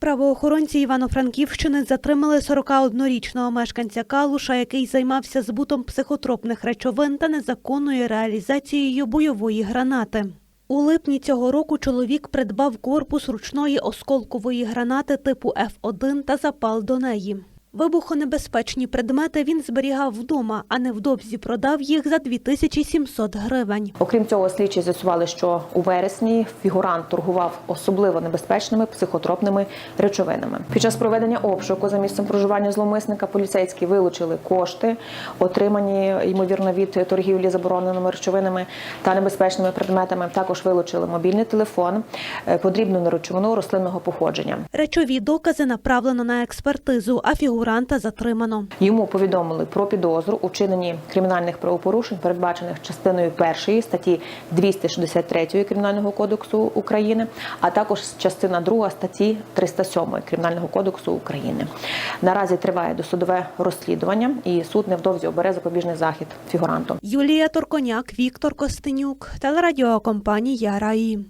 Правоохоронці Івано-Франківщини затримали 41-річного мешканця Калуша, який займався збутом психотропних речовин та незаконною реалізацією бойової гранати. У липні цього року чоловік придбав корпус ручної осколкової гранати типу F1 та запал до неї. Вибухонебезпечні предмети він зберігав вдома, а невдовзі продав їх за 2700 гривень. Окрім цього, слідчі з'ясували, що у вересні фігурант торгував особливо небезпечними психотропними речовинами. Під час проведення обшуку за місцем проживання зловмисника поліцейські вилучили кошти, отримані ймовірно від торгівлі забороненими речовинами та небезпечними предметами. Також вилучили мобільний телефон, е, подрібну речовину рослинного походження. Речові докази направлено на експертизу, а фігуранта затримано. Йому повідомили про підозру у вчиненні кримінальних правопорушень, передбачених частиною першої статті 263 Кримінального кодексу України, а також частина 2 статті 307 Кримінального кодексу України. Наразі триває досудове розслідування, і суд невдовзі обере запобіжний захід фігуранту. Юлія Торконяк, Віктор Костенюк, телерадіокомпанія Раї.